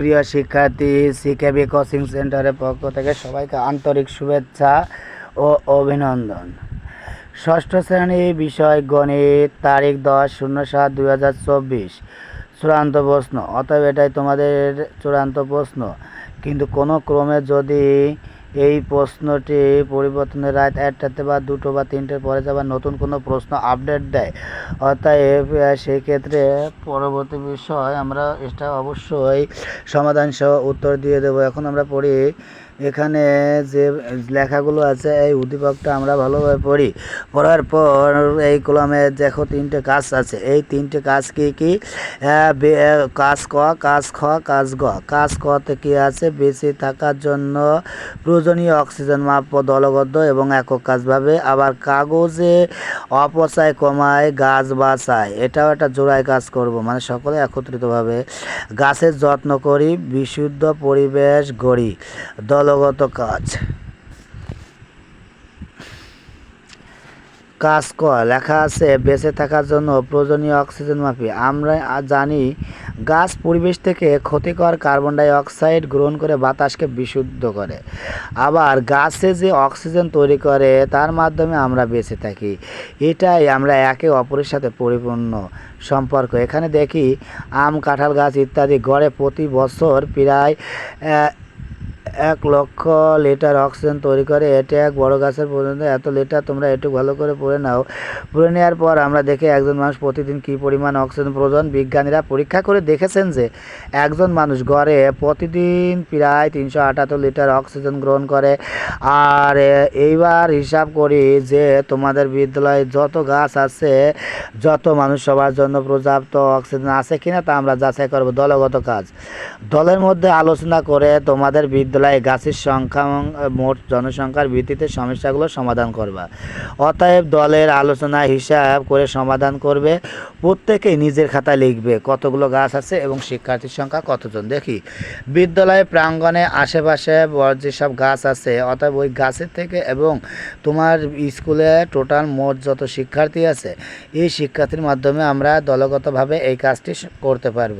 সুপ্রিয় শিক্ষার্থী CKB coaching সেন্টারের পক্ষ থেকে সবাইকে আন্তরিক শুভেচ্ছা ও অভিনন্দন। ষষ্ঠ শ্রেণি বিষয় গণিত, তারিখ দশ, শূন্য সাত, দুই হাজার চব্বিশ। চূড়ান্ত প্রশ্ন, অতএব এটাই তোমাদের চূড়ান্ত প্রশ্ন। কিন্তু কোনো ক্রমে যদি এই প্রশ্নটি পরিবর্তনের রাত একটাতে বা দুটো বা তিনটের পরে যাবার নতুন কোনো প্রশ্ন আপডেট দেয়। অর্থাৎ সেক্ষেত্রে পরবর্তী বিষয় আমরা এটা অবশ্যই সমাধান সহ উত্তর দিয়ে দেবো। এখন আমরা পড়ি এখানে যে লেখাগুলো আছে, এই উদ্দীপকটা আমরা ভালোভাবে পড়ি। পড়ার পর এই কলমে দেখো তিনটে কাজ আছে। এই তিনটে কাজ কি কি? কাজ ক, কাজ খ, কাজ গ। কাজ কতে কি আছে? বেঁচে থাকার জন্য প্রয়োজনীয় অক্সিজেন মাপ দলবদ্ধ এবং একক কাজভাবে আবার কাগজে অপচয় কমায়, গাছ বাঁচায়। এটাও একটা জোড়ায় কাজ করব। মানে সকলে একত্রিতভাবে গাছের যত্ন করি, বিশুদ্ধ পরিবেশ গড়ি। দলগত কাজ। কাজ ক লেখা আছে, বেঁচে থাকার জন্য প্রয়োজনীয় অক্সিজেন মাপি আমরা জানি, গাছ পরিবেশ থেকে ক্ষতিকর কার্বন ডাই অক্সাইড গ্রহণ করে বাতাসকে বিশুদ্ধ করে। আবার গাছে যে অক্সিজেন তৈরি করে, তার মাধ্যমে আমরা বেঁচে থাকি। এটাই আমরা একে অপরের সাথে পরিপূর্ণ সম্পর্ক। এখানে দেখি, আম, কাঁঠাল গাছ ইত্যাদি গড়ে প্রতি বছর প্রায় এক লক্ষ লিটার অক্সিজেন তৈরি করে এটা এক বড় গাছের পর্যন্ত এত লিটার তোমরা একটু ভালো করে পড়ে নাও। পড়ে নেওয়ার পর আমরা দেখি একজন মানুষ প্রতিদিন কী পরিমাণ অক্সিজেন প্রয়োজন। বিজ্ঞানীরা পরীক্ষা করে দেখেছেন যে একজন মানুষ গড়ে প্রতিদিন প্রায় তিনশো আটাত্তর লিটার অক্সিজেন গ্রহণ করে। আর এইবার হিসাব করি যে তোমাদের বিদ্যালয়ে যত গাছ আছে, যত মানুষ সবার জন্য পর্যাপ্ত অক্সিজেন আছে কিনা তা আমরা যাচাই করব। দলগত কাজ। দলের মধ্যে আলোচনা করে তোমাদের বিদ্যালয়ে গাছের সংখ্যা এবং মোট জনসংখ্যার ভিত্তিতে সমস্যাগুলো সমাধান করবা। অতএব দলের আলোচনা, হিসাব করে সমাধান করবে। প্রত্যেকেই নিজের খাতায় লিখবে কতগুলো গাছ আছে এবং শিক্ষার্থীর সংখ্যা কতজন। দেখি, বিদ্যালয় প্রাঙ্গণে আশেপাশে যেসব গাছ আছে, অতএব ওই গাছের থেকে এবং তোমার স্কুলে টোটাল মোট যত শিক্ষার্থী আছে, এই শিক্ষার্থীর মাধ্যমে আমরা দলগতভাবে এই কাজটি করতে পারব।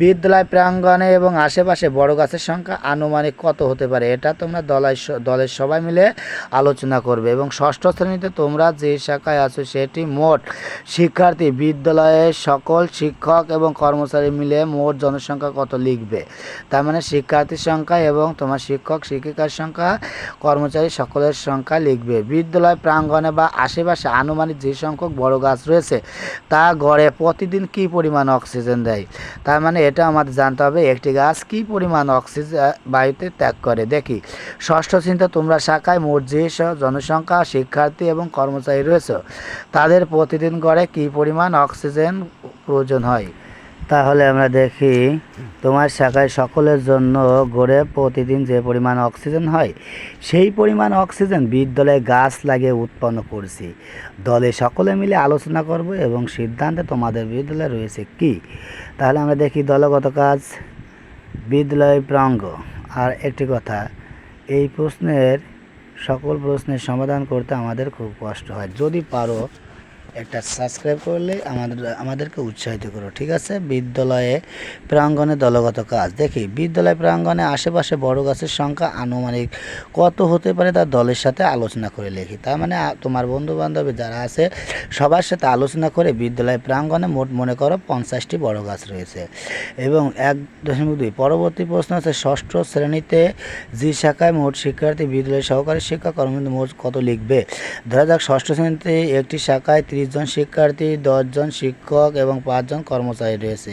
বিদ্যালয় প্রাঙ্গণে এবং আশেপাশে বড় গাছের সংখ্যা আনুমানিক কত হতে পারে? এটা তোমরা দলের দলের সবাই মিলে আলোচনা করবে। এবং ষষ্ঠ শ্রেণীতে তোমরা যে শাখায় আছো সেটি মোট শিক্ষার্থী বিদ্যালয়ের সকল শিক্ষক এবং কর্মচারী মিলে মোট জনসংখ্যা কত লিখবে? তার মানে শিক্ষার্থীর সংখ্যা এবং তোমার শিক্ষক, শিক্ষিকার সংখ্যা, কর্মচারী সকলের সংখ্যা লিখবে। বিদ্যালয় প্রাঙ্গণে বা আশেপাশে আনুমানিক যে সংখ্যক বড় গাছ রয়েছে, তা গড়ে প্রতিদিন কী পরিমাণ অক্সিজেন দেয়? তার মানে এটা আমাদের জানতে হবে, একটি গাছ কী পরিমাণ অক্সিজেন, বায়ুতে ত্যাগ করে। দেখি, ষষ্ঠ শ্রেণীতে তোমরা শাখায় মোট যে জনসংখ্যা, শিক্ষার্থী এবং কর্মচারী রয়েছে। তাদের প্রতিদিন গড়ে কী পরিমাণ অক্সিজেন প্রয়োজন হয়? তাহলে আমরা দেখি, তোমার শাখায় সকলের জন্য গড়ে প্রতিদিন যে পরিমাণ অক্সিজেন হয়, সেই পরিমাণ অক্সিজেন বিদ্যালয়ে গাছ লাগিয়ে উৎপন্ন করছি। দলে সকলে মিলে আলোচনা করব এবং সিদ্ধান্তে তোমাদের বিদ্যালয়ে রয়েছে কি? তাহলে আমরা দেখি দলগত কাজ, বিদ্যালয় প্রাঙ্গ আর একটি কথা, এই প্রশ্নের সকল প্রশ্নের সমাধান করতে আমাদের খুব কষ্ট হয়। যদি পারো একটা সাবস্ক্রাইব করলে আমাদের, আমাদেরকে উৎসাহিত করো, ঠিক আছে? বিদ্যালয়ে প্রাঙ্গণে দলগত কাজ। দেখি, বিদ্যালয় প্রাঙ্গণে আশেপাশে বড় গাছের সংখ্যা আনুমানিক কত হতে পারে তার দলের সাথে আলোচনা করে লিখি। তার মানে তোমার বন্ধু বান্ধবী যারা আছে, সবার সাথে আলোচনা করে বিদ্যালয় প্রাঙ্গণে মোট, মনে করো, পঞ্চাশটি বড় গাছ রয়েছে। এবং এক দশমিক দুই, পরবর্তী প্রশ্ন আছে ষষ্ঠ শ্রেণীতে যে শাখায় মোট শিক্ষার্থী বিদ্যালয়ের সহকারী শিক্ষা কর্মী মোট কত লিখবে? ধরা যাক, ষষ্ঠ শ্রেণীতে একটি শাখায় তিরিশ জন শিক্ষার্থী, দশজন শিক্ষক এবং পাঁচজন কর্মচারী রয়েছে।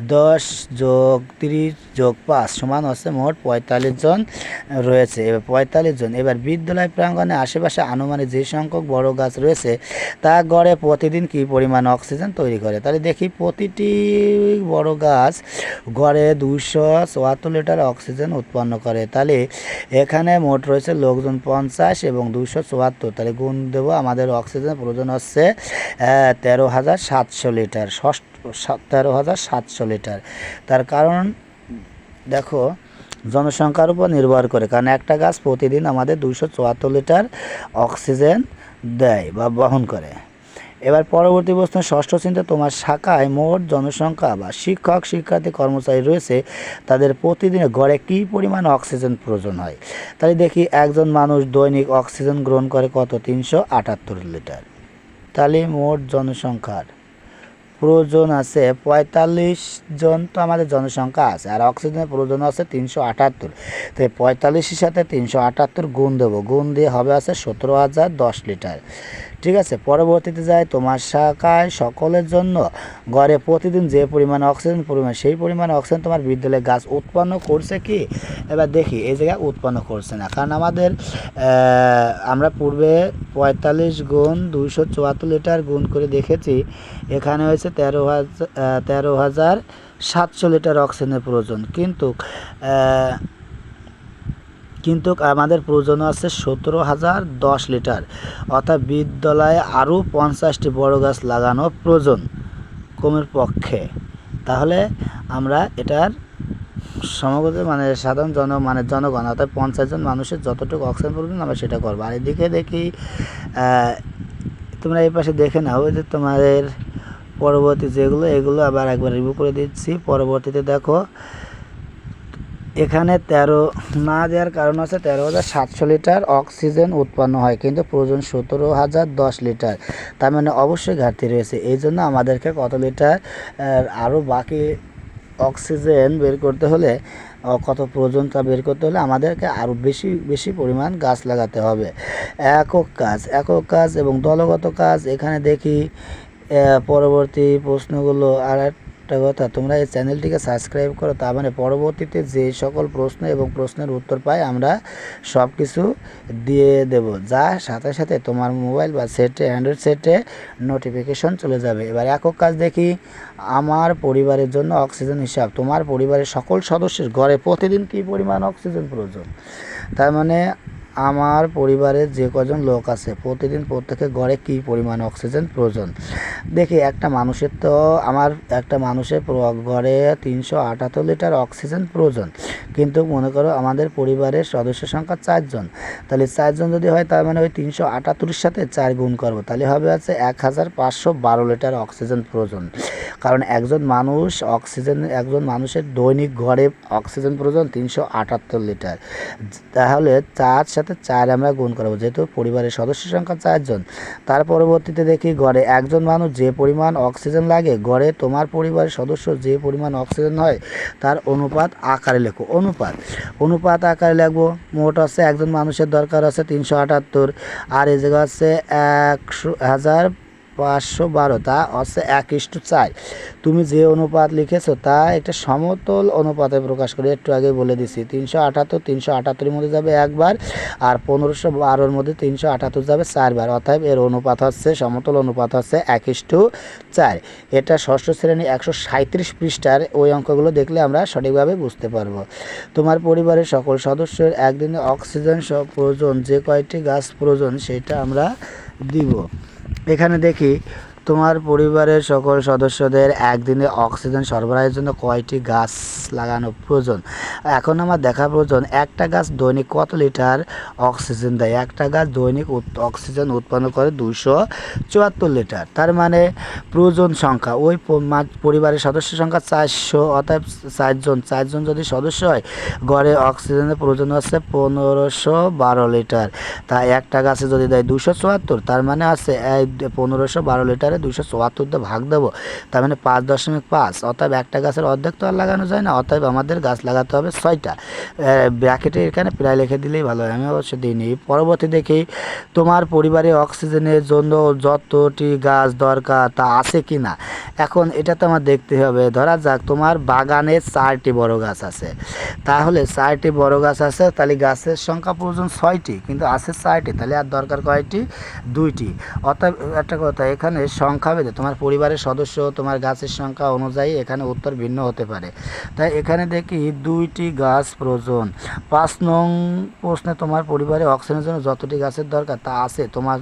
দশ যোগ তিরিশ যোগ পাঁচ সমান হচ্ছে মোট পঁয়তাল্লিশ জন রয়েছে। এবার পঁয়তাল্লিশ জন। এবার বিদ্যালয় প্রাঙ্গণে আশেপাশে আনুমানিক যে সংখ্যক বড় গাছ রয়েছে, তা গড়ে প্রতিদিন কী পরিমাণ অক্সিজেন তৈরি করে? তাহলে দেখি প্রতিটি বড় গাছ গড়ে দুশো চুয়াত্তর লিটার অক্সিজেন উৎপন্ন করে। তাহলে এখানে মোট রয়েছে লোকজন পঞ্চাশ এবং দুশো চুয়াত্তর। তাহলে গুণ দেবো, আমাদের অক্সিজেন প্রয়োজন হচ্ছে তেরো হাজার সাতশো লিটার, ষষ্ঠ তেরো হাজার সাতশো লিটার। তার কারণ, দেখো, জনসংখ্যার উপর নির্ভর করে, কারণ একটা গাছ প্রতিদিন আমাদের দুশো চুয়াত্তর লিটার অক্সিজেন দেয় বা বহন করে। এবার পরবর্তী প্রশ্ন, ষষ্ঠ শ্রেণীতে তোমার শাখায় মোট জনসংখ্যা বা শিক্ষক, শিক্ষার্থী, কর্মচারী রয়েছে, তাদের প্রতিদিনে গড়ে কী পরিমাণ অক্সিজেন প্রয়োজন হয়? তাহলে দেখি, একজন মানুষ দৈনিক অক্সিজেন গ্রহণ করে কত? তিনশো আটাত্তর লিটার। তাহলে মোট জনসংখ্যার। প্রয়োজন আছে পঁয়তাল্লিশ জন তো আমাদের জনসংখ্যা আছে, আর অক্সিজেনের প্রয়োজন আছে তিনশো আটাত্তর। তো পঁয়তাল্লিশের সাথে তিনশো আটাত্তর গুণ দেবো। গুণ দিয়ে হবে আছে সতেরো হাজার দশ লিটার। ঠিক আছে, পরবর্তীতে যায় তোমার শাখায় সকলের জন্য গড়ে প্রতিদিন যে পরিমাণ অক্সিজেন পরিমাণ, সেই পরিমাণ অক্সিজেন তোমার বিদ্যালয়ে গাছ উৎপন্ন করছে কি? এবার দেখি, এই জায়গায় উৎপন্ন করছে না। কারণ আমাদের আমরা পূর্বে পঁয়তাল্লিশ গুণ দুইশো চুয়াত্তর লিটার গুণ করে দেখেছি। এখানে হয়েছে তেরো হাজার তেরো হাজার সাতশো লিটার অক্সিজেনের প্রয়োজন। কিন্তু কিন্তু আমাদের প্রয়োজন আছে সতেরো হাজার দশ লিটার। অর্থাৎ বিদ্যালয়ে আরও পঞ্চাশটি বড় গাছ লাগানো প্রয়োজন কমের পক্ষে। তাহলে আমরা এটার সমগ্র মানে সাধারণ জন মানে জনগণ অর্থাৎ পঞ্চাশ জন মানুষের যতটুকু অক্সিজেন প্রয়োজন আমরা সেটা করব। আর এদিকে দেখি তোমরা এই পাশে দেখে নাও যে তোমাদের পরবর্তী যেগুলো, এগুলো আবার একবার রিভিউ করে দিচ্ছি। পরবর্তীতে দেখো এখানে তেরো, না দেওয়ার কারণ হচ্ছে তেরো হাজার সাতশো লিটার অক্সিজেন উৎপন্ন হয়, কিন্তু প্রয়োজন সতেরো হাজার দশ লিটার। তার মানে অবশ্যই ঘাটতি রয়েছে। এই জন্য আমাদেরকে কত লিটার আরও বাকি অক্সিজেন বের করতে হলে কত প্রয়োজন তা বের করতে হলে আমাদেরকে আরও বেশি বেশি পরিমাণ গাছ লাগাতে হবে। একক কাজ একক কাজ এবং দলগত কাজ, এখানে দেখি পরবর্তী প্রশ্নগুলো আর একটা কথা, তোমরা এই চ্যানেলটিকে সাবস্ক্রাইব করো, তার মানে পরবর্তীতে যে সকল প্রশ্ন এবং প্রশ্নের উত্তর পাই, আমরা সব কিছু দিয়ে দেব। যা সাথে সাথে তোমার মোবাইল বা সেটে অ্যান্ড্রয়েড সেটে নোটিফিকেশন চলে যাবে। এবার একক কাজ দেখি, আমার পরিবারের জন্য অক্সিজেন হিসাব। তোমার পরিবারের সকল সদস্যের ঘরে প্রতিদিন কী পরিমাণ অক্সিজেন প্রয়োজন? তার মানে আমার পরিবারের যে কজন লোক আছে, প্রতিদিন প্রত্যেকের ঘরে কী পরিমাণ অক্সিজেন প্রয়োজন? দেখি, একটা মানুষের তো, আমার একটা মানুষের ঘরে তিনশো আটাত্তর লিটার অক্সিজেন প্রয়োজন। কিন্তু মনে করো, আমাদের পরিবারের সদস্য সংখ্যা চারজন। তাহলে চারজন যদি হয়, তার মানে ওই তিনশো আটাত্তরের সাথে চার গুণ করব। তাহলে হবে আছে এক হাজার পাঁচশো বারো লিটার অক্সিজেন প্রয়োজন। কারণ একজন মানুষ অক্সিজেন, একজন মানুষের দৈনিক ঘরে অক্সিজেন প্রয়োজন তিনশো আটাত্তর লিটার। তাহলে চার সাথে চার আমরা গুণ করব, যেহেতু পরিবারের সদস্য সংখ্যা চারজন। তার পরবর্তীতে দেখি গড়ে একজন মানুষ যে পরিমাণ অক্সিজেন লাগে গড়ে তোমার পরিবারের সদস্য যে পরিমাণ অক্সিজেন হয়, তার অনুপাত আকারে লেখো। অনুপাত অনুপাত আকারে লিখব, মোট আছে একজন মানুষের দরকার আছে তিনশো আটাত্তর, আর এই জায়গা আছে একশো, হাজার পাঁচশো বারো, তা হচ্ছে এক ইস্টু চার। তুমি যে অনুপাত লিখেছো, তা একটা সমতল অনুপাতে প্রকাশ করে একটু আগে বলে দিছি। তিনশো আটাত্তর, তিনশো আটাত্তরের মধ্যে যাবে একবার, আর পনেরোশো বারোর মধ্যে তিনশো আটাত্তর যাবে চারবার। অর্থাৎ এর অনুপাত হচ্ছে, সমতল অনুপাত হচ্ছে এক ইস্টু চার। এটা ষষ্ঠ শ্রেণি একশো সাঁত্রিশ পৃষ্ঠার ওই অঙ্কগুলো দেখলে আমরা সঠিকভাবে বুঝতে পারব। তোমার পরিবারের সকল সদস্যের একদিনে অক্সিজেন প্রয়োজন, যে কয়টি গাছ প্রয়োজন সেটা আমরা দিব। এখানে দেখি তোমার পরিবারের সকল সদস্যদের একদিনে অক্সিজেন সরবরাহের জন্য কয়টি গাছ লাগানো প্রয়োজন? এখন আমার দেখা প্রয়োজন, একটা গাছ দৈনিক কত লিটার অক্সিজেন দেয়? একটা গাছ দৈনিক অক্সিজেন উৎপন্ন করে দুশো চুয়াত্তর লিটার। তার মানে প্রয়োজন সংখ্যা। ওই পরিবারের সদস্য সংখ্যা চারশো অর্থাৎ চারজন। চারজন যদি সদস্য হয়, গড়ে অক্সিজেনের প্রয়োজন আছে পনেরোশো বারো লিটার। তা একটা গাছে যদি দেয় দুশো চুয়াত্তর, তার মানে আছে পনেরোশো বারো লিটারে দুশো চুয়াত্তর দিয়ে ভাগ দেবো। তার মানে পাঁচ দশমিক পাঁচ। অর্থাৎ একটা গাছের অর্ধেক তো আর লাগানো যায় না। অতএব আমাদের গাছ লাগাতে হবে ছয়টা। ব্র্যাকেটে এখানে প্রায় লিখে দিলেই ভালো হয়। আমি অবশ্য দিইনি। পরবর্তী দেখি, তোমার পরিবারে অক্সিজেনের জন্য যতটি গাছ দরকার তা আছে কি না? এখন এটা তো আমার দেখতে হবে। ধরা যাক, তোমার বাগানে চারটি বড় গাছ আছে। তাহলে চারটি বড় গাছ আছে, তাহলে গাছের সংখ্যা প্রয়োজন ছয়টি। কিন্তু আছে চারটি, তাহলে আর দরকার কয়টি? দুইটি। অর্থাৎ একটা কথা, এখানে সংখ্যা ভেদে তোমার পরিবারের সদস্য, তোমার গাছের সংখ্যা অনুযায়ী এখানে উত্তর ভিন্ন হতে পারে। তাই এখানে দেখি দুইটি গাছ প্রয়োজন। পাঁচ নং প্রশ্নে তোমার পরিবারে অক্সিজেনের জন্য যতটি গাছের দরকার তা আছে। তোমার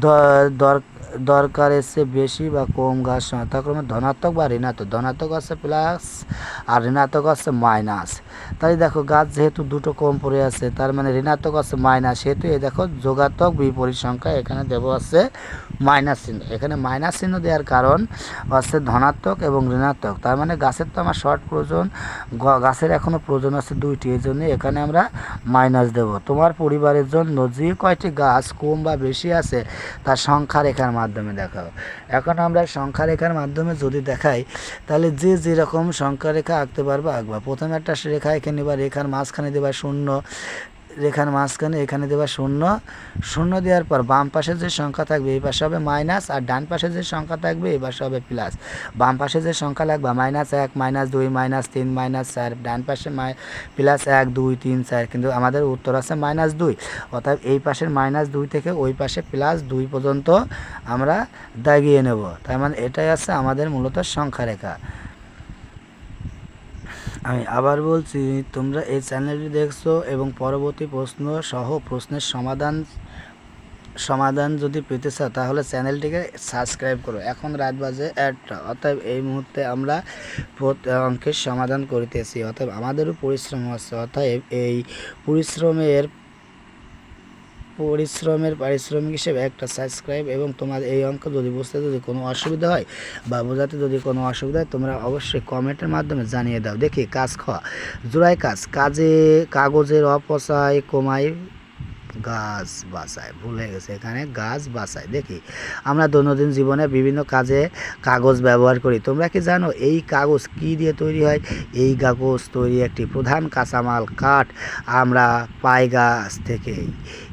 দ- দর- দরকারের চেয়ে বেশি বা কম গাছ যথাক্রমে ধনাত্মক বা ঋণাত্মক। ধনাত্মক আছে প্লাস আর ঋণাত্মক আছে মাইনাস তাই দেখো গাছ যেহেতু দুটো কম পড়ে আছে, তার মানে ঋণাত্মক আছে মাইনাস সেহেতু এই দেখো যোগাত্মক বিপরীত সংখ্যা এখানে দেব আছে মাইনাস চিহ্ন। এখানে মাইনাস চিহ্ন দেওয়ার কারণ হচ্ছে ধনাত্মক এবং ঋণাত্মক। তার মানে গাছের তো আমার শর্ট প্রয়োজন গাছের এখনও প্রয়োজন আছে দুইটি, এই জন্য এখানে আমরা মাইনাস দেব। তোমার পরিবারের জন্য যে কয়টি গাছ কম বা বেশি আছে, তার সংখ্যা রেখার মাধ্যমে দেখাও। এখন আমরা সংখ্যা রেখার মাধ্যমে যদি দেখাই, তাহলে যে যেরকম সংখ্যা রেখা আঁকতে পারব আঁকবা। প্রথমে একটা রেখা এখানে নেবা, রেখার মাঝখানে দেবা শূন্য রেখার মাঝখানে, এখানে দেবা শূন্য। শূন্য দেওয়ার পর বাম পাশে যে সংখ্যা থাকবে, এই পাশে হবে মাইনাস, আর ডান পাশে যে সংখ্যা থাকবে, এই পাশে হবে প্লাস। বাম পাশে যে সংখ্যা লাগবে, মাইনাস এক, মাইনাস দুই, মাইনাস তিন, মাইনাস চার, ডান পাশে মাই, প্লাস এক, দুই, তিন, চার, কিন্তু আমাদের উত্তর আছে মাইনাস দুই। অর্থাৎ এই পাশের মাইনাস দুই থেকে ওই পাশে প্লাস দুই পর্যন্ত আমরা দাগিয়ে নেব। তার মানে এটাই আছে আমাদের মূলত সংখ্যা রেখা আমি আবার বলছি, তোমরা এই চ্যানেলটি দেখছ এবং পরবর্তী প্রশ্ন সহ প্রশ্নের সমাধান সমাধান যদি পেতে চাও, তাহলে চ্যানেলটিকে সাবস্ক্রাইব করো। এখন রাত বাজে একটা, অতএব এই মুহূর্তে আমরা অঙ্কের সমাধান করিতেছি। অতএব আমাদেরও পরিশ্রম আছে, অতএব এই পরিশ্রমের পরিশ্রমের, পারিশ্রমিক হিসেবে একটা সাবস্ক্রাইব এবং তোমার এই অঙ্ক যদি বুঝতে যদি কোনো অসুবিধা হয় বা বোঝাতে যদি কোনো অসুবিধা হয়, তোমরা অবশ্যই কমেন্টের মাধ্যমে জানিয়ে দাও। দেখি, কাজ খাওয়া জোড়াই কাজ, কাজে কাগজের অপচয় কমায় গাছ বাঁচায় ভুল গেছে এখানে, গাছ বাঁচায় দেখি, আমরা দৈনন্দিন জীবনে বিভিন্ন কাজে কাগজ ব্যবহার করি। তোমরা কি জানো এই কাগজ কি দিয়ে তৈরি হয়? এই কাগজ তৈরি একটি প্রধান কাঁচামাল কাঠ। আমরা পাই গাছ থেকে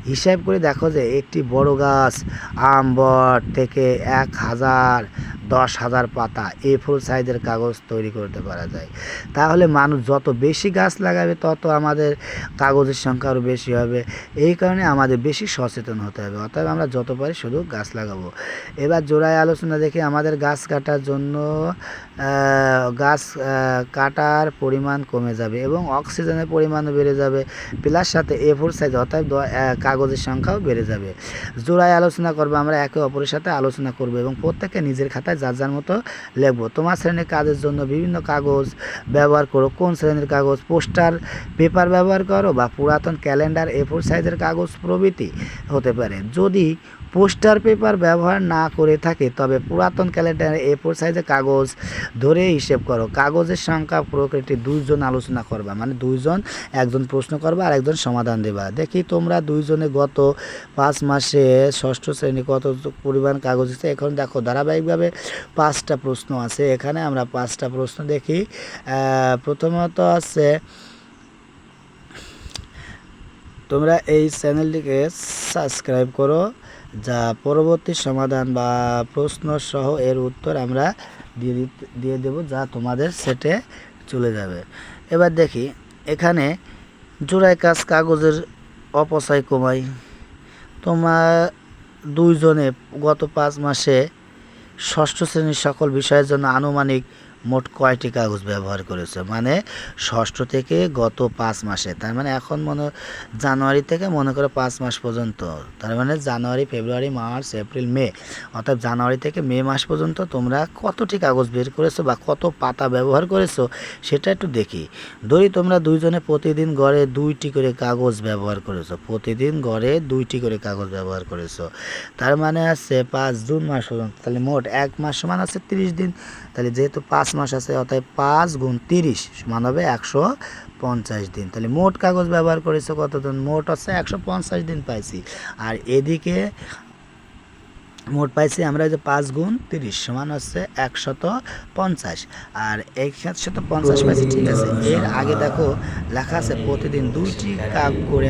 হিসাব করে দেখো যে একটি বড় গাছ, আম, বট থেকে এক হাজার, দশ হাজার পাতা এ ফোর সাইজের কাগজ তৈরি করতে পারা যায়। তাহলে মানুষ যত বেশি গাছ লাগাবে, তত আমাদের কাগজের সংখ্যা আরও বেশি হবে। এই কারণে আমাদের বেশি সচেতন হতে হবে। অতএব আমরা যত পারি শুধু গাছ লাগাবো। এবার জোড়ায় আলোচনা দেখি আমাদের গাছ কাটার জন্য গাছ কাটার পরিমাণ কমে যাবে এবং অক্সিজেনের পরিমাণও বেড়ে যাবে। প্লাস সাথে এ ফোর সাইজ অর্থাৎ কাগজের সংখ্যাও বেড়ে যাবে। জোড়ায় আলোচনা করব, আমরা একে অপরের সাথে আলোচনা করব এবং প্রত্যেকে নিজের খাতায় যার যার মতো লেখবো। তোমার শ্রেণির কাজের জন্য বিভিন্ন কাগজ ব্যবহার করো। কোন শ্রেণির কাগজ? পোস্টার, পেপার ব্যবহার করো বা পুরাতন ক্যালেন্ডার এ ফোর সাইজের কাগজ প্রভৃতি হতে পারে। যদি পোস্টার পেপার ব্যবহার না করে থাকে, তবে পুরাতন ক্যালেন্ডারে এ ফোর সাইজের কাগজ ধরে হিসেব করো। কাগজের সংখ্যা প্রকৃতি দুইজন আলোচনা করবা মানে দুইজন একজন প্রশ্ন করবা আর একজন সমাধান দেবা। দেখি তোমরা দুইজনে গত পাঁচ মাসে ষষ্ঠ শ্রেণি কত পরিমাণ কাগজ আছে এখন দেখো, ধারাবাহিকভাবে পাঁচটা প্রশ্ন আছে। এখানে আমরা পাঁচটা প্রশ্ন দেখি। প্রথমত আছে, তোমরা এই চ্যানেলটিকে সাবস্ক্রাইব করো। যা পরবর্তী সমাধান বা প্রশ্ন সহ এর উত্তর আমরা দিয়ে দিয়ে দেবো যা তোমাদের সেটে চলে যাবে। এবার দেখি, এখানে জোড়ায় কাজ কাগজের অপচয় কমাই। তোমার দুইজনে গত পাঁচ মাসে ষষ্ঠ শ্রেণির সকল বিষয়ের জন্য আনুমানিক মোট কয়টি কাগজ ব্যবহার করেছে? মানে ষষ্ঠ থেকে গত পাঁচ মাসে। তার মানে এখন মনে জানুয়ারি থেকে মনে করো পাঁচ মাস পর্যন্ত। তার মানে জানুয়ারি, ফেব্রুয়ারি, মার্চ, এপ্রিল, মে। অর্থাৎ জানুয়ারি থেকে মে মাস পর্যন্ত তোমরা কতটি কাগজ বের করেছ বা কত পাতা ব্যবহার করেছ সেটা একটু দেখি। ধরি তোমরা দুইজনে প্রতিদিন গড়ে দুইটি করে কাগজ ব্যবহার করেছ। প্রতিদিন গড়ে দুইটি করে কাগজ ব্যবহার করেছ। তার মানে আছে পাঁচ জুন মাস পর্যন্ত। তাহলে মোট এক মাস সমান আছে তিরিশ দিন। তাহলে যেহেতু পাঁচ মাস আছে অর্থাৎ পাঁচ গুণ তিরিশ সমান হবে একশো পঞ্চাশ দিন। তাহলে মোট কাগজ ব্যবহার করেছ কতদিন মোট হচ্ছে একশো পঞ্চাশ দিন পাইছি। আর এদিকে মোট পাইছি আমরা যে পাঁচ গুণ তিরিশ সমান হচ্ছে একশত পঞ্চাশ। আর একশত পঞ্চাশ পাইছি, ঠিক আছে। এর আগে দেখো লেখা আছে, প্রতিদিন দুইটি কাপ করে